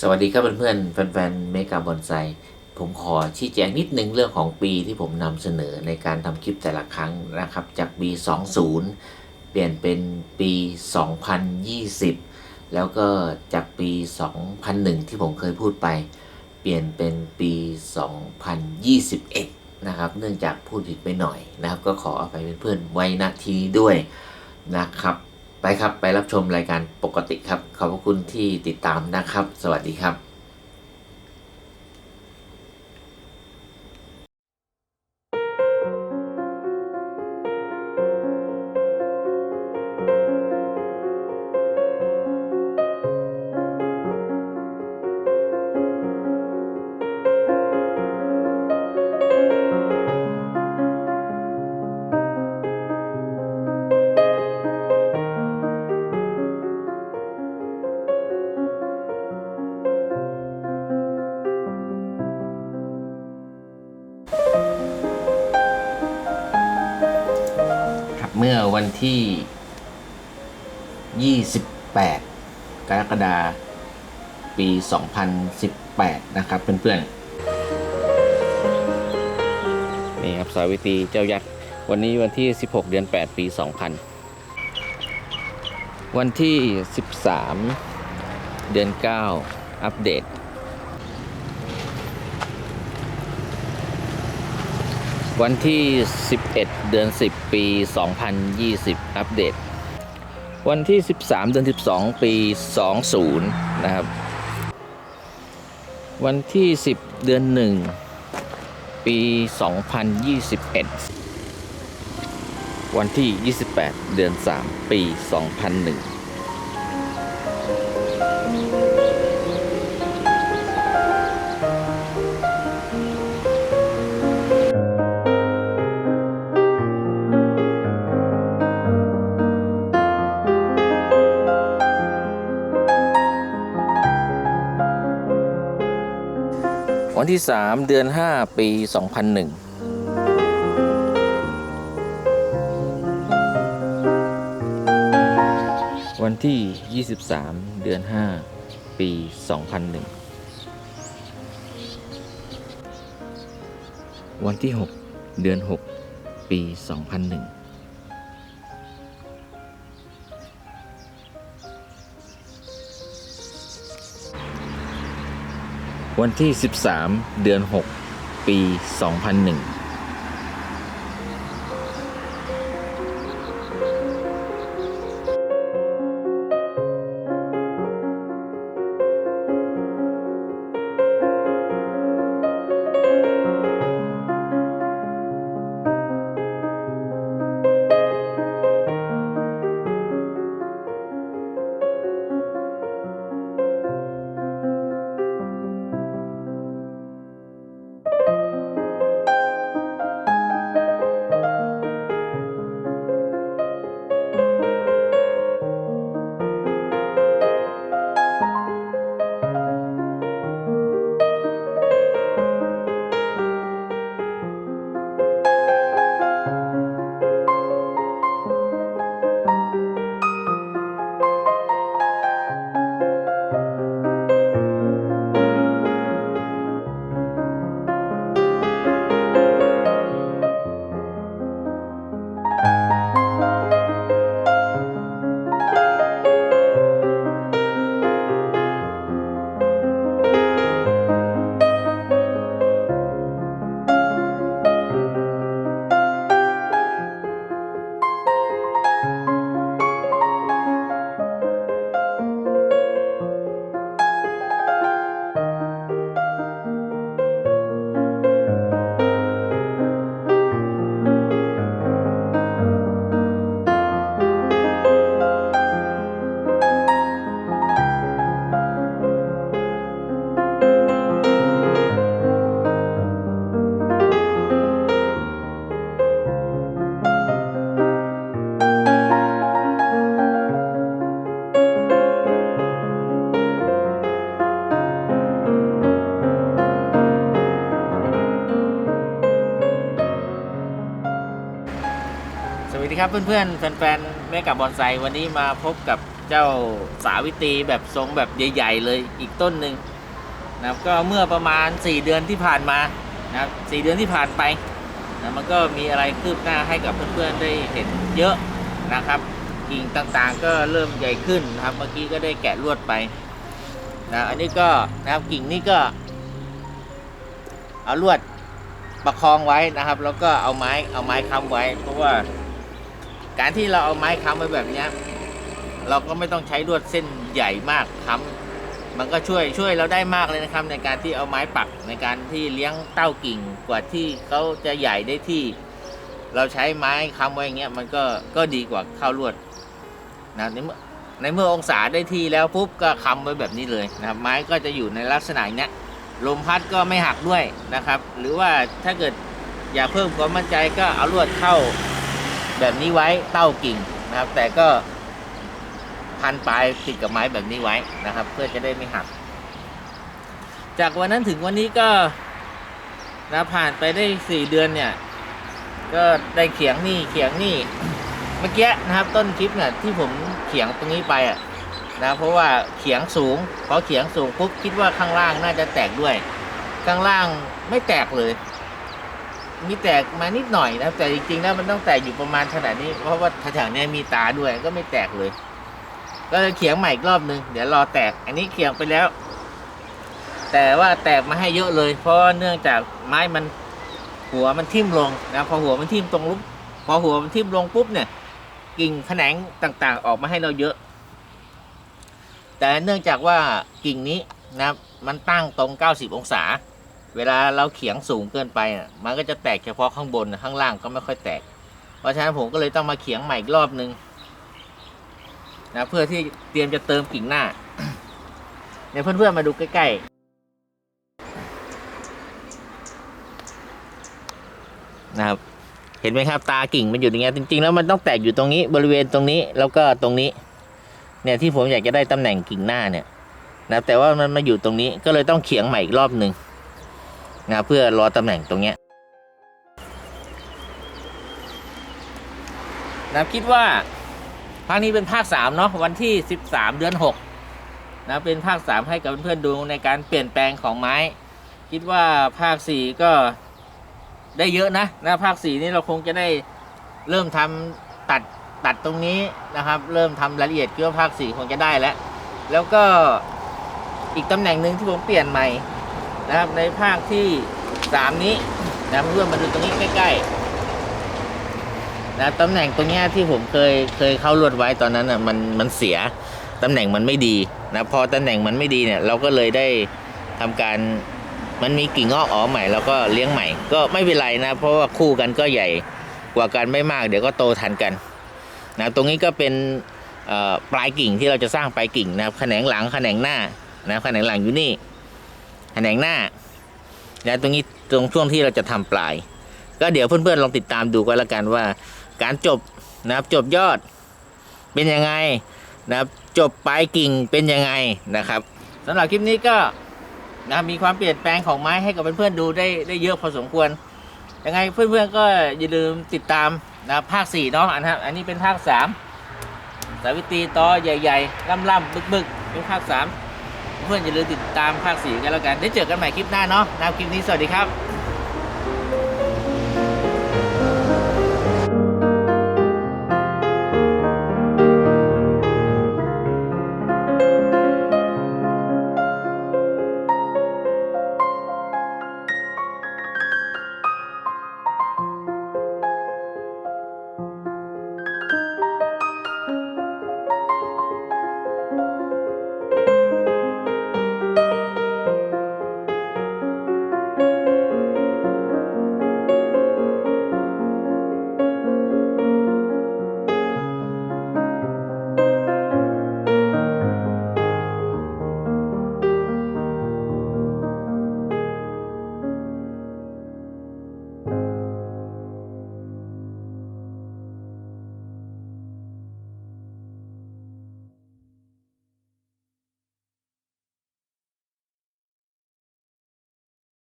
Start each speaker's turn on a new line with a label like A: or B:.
A: สวัสดีครับเพื่อนๆแฟนๆเมกาบอนไซผมขอชี้แจงนิดนึงเรื่องของปีที่ผมนำเสนอในการทำคลิปแต่ละครั้งนะครับ จากปี 20 เปลี่ยนเป็นปี 2020 แล้วก็จากปี 2001 ที่ผมเคยพูดไป เปลี่ยนเป็นปี 2021 นะครับ เนื่องจากพูดผิดไปหน่อยนะครับ ก็ขออภัยเพื่อนๆไว้ณทีด้วยนะครับ ไปครับไปรับชมรายการปกติครับ ขอบพระคุณที่ติดตามนะครับ สวัสดีครับครับ ที่ 28 กรกฎาคมปี 2018 นะครับเพื่อนๆ นี่ครับสาวิตีเจ้ายักษ์ วันนี้วันที่ 16 เดือน 8 ปี 2000 วันที่ 13 เดือน 9 อัปเดต วันที่ 11 เดือน 10 ปี 2020 อัปเดต วันที่ 13 เดือน 12 ปี 20 นะครับ วันที่ 10 เดือน 1 ปี 2021 วันที่ 28 เดือน 3 ปี 2001 วันที่ 3 เดือน 5 ปี 2001วันที่ 23 เดือน 5 ปี 2001 วันที่ 6 เดือน 6 ปี 2001 วันที่ 13 เดือน 6 ปี 2001 สวัสดีครับเพื่อนๆแฟนๆแม่กับบอนไซวันนี้มาพบกับเจ้าสาวิตรีแบบทรงแบบใหญ่ ๆ เลยอีกต้นหนึ่งนะครับก็เมื่อประมาณ 4 เดือนที่ผ่านมานะครับสเดือนที่ผ่านไปนะมันก็มีอะไรคืบหน้าให้กับเพื่อนๆได้เห็นเยอะนะครับกิ่งต่างๆก็เริ่มใหญ่ขึ้นนะครับเมื่อกี้ก็ได้แกะลวดไปนะอันนี้ก็นะครับกิ่งนี้ก็ เอาลวดประคองไว้นะครับ แล้วก็เอาไม้เอาไม้ค้ำไว้เพราะว่า การที่เราเอาไม้ค้ำไว้แบบนี้เราก็ไม่ต้องใช้ลวดเส้นใหญ่มากค้ำมันก็ช่วยช่วยเราได้มากเลยนะครับ ในการที่เอาไม้ปักในการที่เลี้ยงเต้ากิ่งกว่าที่เขาจะใหญ่ได้ที่ เราใช้ไม้ค้ำไว้อย่างเงี้ยมันก็ก็ดีกว่าเข้าลวดนะในเมื่อในเมื่อองศาได้ที่แล้วปุ๊บก็ค้ำไว้แบบนี้เลยนะครับ ไม้ก็จะอยู่ในลักษณะเนี้ยลมพัดก็ไม่หักด้วยนะครับ หรือว่าถ้าเกิดอยากเพิ่มความมั่นใจก็เอาลวดเข้า แบบนี้ไว้เต้ากิ่งนะครับ แต่ก็พันปลายติดกับไม้แบบนี้ไว้นะครับ เพื่อจะได้ไม่หัก จากวันนั้นถึงวันนี้ก็นะผ่านไปได้สี่เดือนเนี่ย ก็ได้เขียงนี่เขียงนี่เมื่อกี้นะครับ ต้นคลิปเนี่ยที่ผมเขียงตรงนี้ไปอะนะเพราะว่าเขียงสูงพอเขียงสูงปุ๊บคิดว่าข้างล่างน่าจะแตกด้วย ข้างล่างไม่แตกเลย มีแตกมานิดหน่อยนะแต่จริงๆแล้วมันต้องแตกอยู่ประมาณขนาดนี้ เพราะว่าแถวๆนี้มีตาด้วยก็ไม่แตกเลย ก็เลยเขียงใหม่อีกรอบนึงเดี๋ยวรอแตก อันนี้เขียงไปแล้ว แต่ว่าแตกมาให้เยอะเลย เพราะเนื่องจากไม้มันหัวมันทิ่มลงนะพอหัวมันทิ่มตรงลุกพอหัวมันทิ่มลงปุ๊บเนี่ย กิ่งแขนงต่างๆ ออกมาให้เราเยอะ แต่เนื่องจากว่ากิ่งนี้นะมันตั้งตรง 90 องศา เวลาเราเขียงสูงเกินไปอะมันก็จะแตกเฉพาะข้างบนข้างล่างก็ไม่ค่อยแตก เพราะฉะนั้นผมก็เลยต้องมาเขียงใหม่อีกรอบนึงนะเพื่อที่เตรียมจะเติมกิ่งหน้าเนี่ยเพื่อนๆมาดูใกล้ๆนะครับ เห็นไหมครับตากิ่งมันอยู่อย่างเงี้ยจริง ๆ แล้วมันต้องแตกอยู่ตรงนี้บริเวณตรงนี้แล้วก็ตรงนี้ เนี่ยที่ผมอยากจะได้ตำแหน่งกิ่งหน้าเนี่ยนะแต่ว่ามันมาอยู่ตรงนี้ก็เลยต้องเขียงใหม่อีกรอบหนึ่ง นะเพื่อรอตำแหน่งตรงเนี้ยนะคิดว่าภาคนี้เป็นภาคสามเนาะวันที่สิบสามเดือนหกนะเป็นภาคสามให้กับเพื่อนๆดูในการเปลี่ยนแปลงของไม้ คิดว่าภาคสี่ก็ได้เยอะนะนะภาคสี่นี่เราคงจะได้เริ่มทำตัดตัดตรงนี้นะครับ เริ่มทำรายละเอียดคิดว่าภาคสี่คงจะได้แล้ว แล้วก็อีกตำแหน่งหนึ่งที่ผมเปลี่ยนใหม่ นะครับในภาคที่สามนี้นะเพื่อนมาดูตรงนี้ใกล้ๆนะตำแหน่งตรงนี้ที่ผมเคยเคยเข้าลวดไว้ตอนนั้นอะมันมันเสียตำแหน่งมันไม่ดีนะพอตำแหน่งมันไม่ดีเนี่ย เราก็เลยได้ทำการมันมีกิ่งงอกออกใหม่แล้วก็เลี้ยงใหม่ ก็ไม่เป็นไรนะ เพราะว่าคู่กันก็ใหญ่กว่ากันไม่มาก เดี๋ยวก็โตทันกันนะตรงนี้ก็เป็นปลายกิ่งที่เราจะสร้างปลายกิ่งนะครับแขนงหลังแขนงหน้านะแขนงหลังอยู่นี่ แขนงหน้านะตรงนี้ตรงช่วงที่เราจะทำปลาย ก็เดี๋ยวเพื่อนๆลองติดตามดูก็แล้วกันว่า การจบนะครับจบยอดเป็นยังไงนะครับจบปลายกิ่งเป็นยังไงนะครับสำหรับคลิปนี้ก็นะมีความเปลี่ยนแปลงของไม้ให้กับเพื่อนๆดูได้ได้เยอะพอสมควรยังไงเพื่อนๆก็อย่าลืมติดตามนะภาค4เนาะอันนะครับอันนี้เป็นภาค 3 สาวิตรีต่อใหญ่ๆล่ำๆบึกๆเป็นภาค 3 เพื่อนอย่าลืมติดตามภาคสีกันแล้วกัน ได้เจอกันใหม่คลิปหน้าเนาะนับคลิปนี้สวัสดีครับ